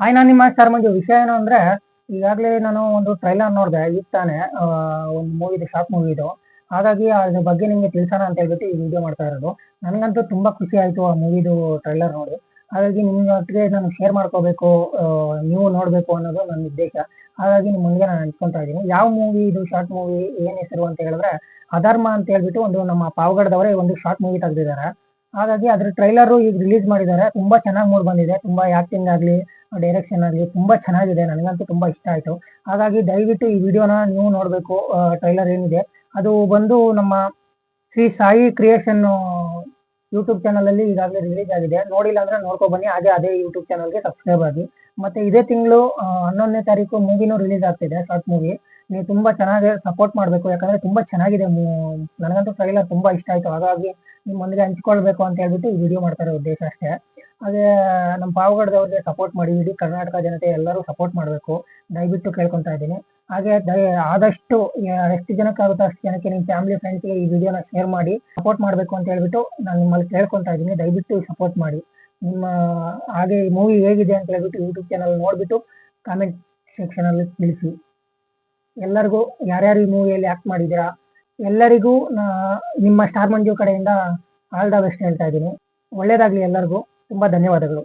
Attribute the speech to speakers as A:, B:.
A: Hi ನಾನು ನಿಮ್ಮ sir ಮಂಜು ವಿಷಯ ಏನು ಅಂದ್ರೆ, ಈಗಾಗಲೇ ನಾನು ಒಂದು ಟ್ರೈಲರ್ ನೋಡಿದೆ, ಈಗ ತಾನೆ ಒಂದು ಮೂವಿದು ಶಾರ್ಟ್ ಮೂವಿದು ಹಾಗಾಗಿ ಅದ್ರ ಬಗ್ಗೆ ನಿಮಗೆ ತಿಳಿಸೋಣ ಅಂತ ಹೇಳ್ಬಿಟ್ಟು ಈ ವಿಡಿಯೋ ಮಾಡ್ತಾ ಇರೋದು. ನನಗಂತೂ ತುಂಬಾ ಖುಷಿ ಆಯ್ತು ಆ ಮೂವಿದು ಟ್ರೈಲರ್ ನೋಡಿ. ಹಾಗಾಗಿ ನಿಮ್ಗೆ ನಾನು ಶೇರ್ ಮಾಡ್ಕೋಬೇಕು ನೀವು ನೋಡಬೇಕು ಅನ್ನೋದು ನನ್ನ ಉದ್ದೇಶ. ಹಾಗಾಗಿ ನಿಮ್ಮ ಮುಂದೆ ನಾನು ಅನ್ಕೊಂತಾ ಇದ್ದೀನಿ. ಯಾವ ಮೂವಿ ಇದು ಶಾರ್ಟ್ ಮೂವಿ ಏನ್ ಹೆಸರು ಅಂತ ಹೇಳಿದ್ರೆ, ಅಧರ್ಮ ಅಂತ ಹೇಳ್ಬಿಟ್ಟು ಒಂದು ನಮ್ಮ ಪಾವಗಡದವರೇ ಒಂದು ಶಾರ್ಟ್ ಮೂವಿ ತೆಗೆದಿದ್ದಾರೆ. ಹಾಗಾಗಿ ಅದ್ರ ಟ್ರೈಲರ್ ಈಗ ರಿಲೀಸ್ ಮಾಡಿದ್ದಾರೆ. ತುಂಬಾ ಚೆನ್ನಾಗಿ ಮೂಡ್ ಬಂದಿದೆ. ತುಂಬಾ ಆಕ್ಟಿಂಗ್ ಆಗಲಿ ಡೈರೆಕ್ಷನ್ ಆಗಲಿ ತುಂಬಾ ಚೆನ್ನಾಗಿದೆ. ನನಗಂತೂ ತುಂಬಾ ಇಷ್ಟ ಆಯ್ತು. ಹಾಗಾಗಿ ದಯವಿಟ್ಟು ಈ ವಿಡಿಯೋನ ನೀವು ನೋಡಬೇಕು. ಟ್ರೈಲರ್ ಏನಿದೆ. ಅದು ಬಂದು ನಮ್ಮ Shri Sai creation YouTube channel ಅಲ್ಲಿ ಈಗಾಗಲೇ ರಿಲೀಸ್ ಆಗಿದೆ. ನೋಡಿಲ್ಲ ಅಂದ್ರೆ ನೋಡ್ಕೊ ಬನ್ನಿ. ಹಾಗೆ ಅದೇ ಯೂಟ್ಯೂಬ್ ಚಾನಲ್ಗೆ ಸಬ್ಸ್ಕ್ರೈಬ್ ಆಗಿ. ಮತ್ತೆ ಇದೇ ತಿಂಗಳು ಹನ್ನೊಂದನೇ ತಾರೀಕು ಮೂವಿನೂ ರಿಲೀಸ್ ಆಗ್ತಿದೆ ಶಾರ್ಟ್ ಮೂವಿ ನೀವು ತುಂಬಾ ಚೆನ್ನಾಗಿ ಸಪೋರ್ಟ್ ಮಾಡಬೇಕು. ಯಾಕಂದ್ರೆ ತುಂಬಾ ಚೆನ್ನಾಗಿದೆ. ನನಗಂತೂ ಟ್ರೈಲರ್ ತುಂಬಾ ಇಷ್ಟ ಆಯ್ತು. ಹಾಗಾಗಿ ನಿಮ್ಮೊಂದಿಗೆ ಹಂಚ್ಕೊಳ್ಬೇಕು ಅಂತ ಹೇಳ್ಬಿಟ್ಟು ಈ ವಿಡಿಯೋ ಮಾಡ್ತಾರೆ ಉದ್ದೇಶ ಅಷ್ಟೇ. ಹಾಗೆ ನಮ್ಮ ಪಾವಗಡದವ್ರಿಗೆ ಸಪೋರ್ಟ್ ಮಾಡಿ, ಇಡೀ ಕರ್ನಾಟಕ ಜನತೆ ಎಲ್ಲರೂ ಸಪೋರ್ಟ್ ಮಾಡಬೇಕು. ದಯವಿಟ್ಟು ಕೇಳ್ಕೊತಾ ಇದ್ದೀನಿ. ಹಾಗೆ ಆದಷ್ಟು ಎಷ್ಟು ಜನಕ್ಕೆ ಆಗುತ್ತೋ ಅಷ್ಟು ಜನಕ್ಕೆ ನಿಮ್ಮ ಫ್ಯಾಮಿಲಿ ಫ್ರೆಂಡ್ಸ್ಗೆ ಈ ವಿಡಿಯೋನ ಶೇರ್ ಮಾಡಿ ಸಪೋರ್ಟ್ ಮಾಡಬೇಕು ಅಂತ ಹೇಳ್ಬಿಟ್ಟು ನಾನು ನಿಮ್ಮಲ್ಲಿ ಕೇಳ್ಕೊತಾ ಇದ್ದೀನಿ. ದಯವಿಟ್ಟು ಸಪೋರ್ಟ್ ಮಾಡಿ. ನಿಮ್ಮ, ಹಾಗೆ ಈ ಮೂವಿ ಹೇಗಿದೆ ಅಂತ ಹೇಳ್ಬಿಟ್ಟು ಯೂಟ್ಯೂಬ್ ಚಾನಲ್ ನೋಡ್ಬಿಟ್ಟು ಕಾಮೆಂಟ್ ಸೆಕ್ಷನಲ್ಲಿ ತಿಳಿಸಿ. ಎಲ್ಲರಿಗೂ ಯಾರ್ಯಾರು ಈ ಮೂವಿಯಲ್ಲಿ ಆಕ್ಟ್ ಮಾಡಿದ್ದೀರಾ, ಎಲ್ಲರಿಗೂ ನಿಮ್ಮ ಸ್ಟಾರ್ ಮಂಜು ಕಡೆಯಿಂದ ಆಲ್ ದ ಬೆಸ್ಟ್ ಹೇಳ್ತಾ ಇದ್ದೀನಿ. ಒಳ್ಳೇದಾಗ್ಲಿ ಎಲ್ಲರಿಗೂ. ತುಂಬಾ ಧನ್ಯವಾದಗಳು.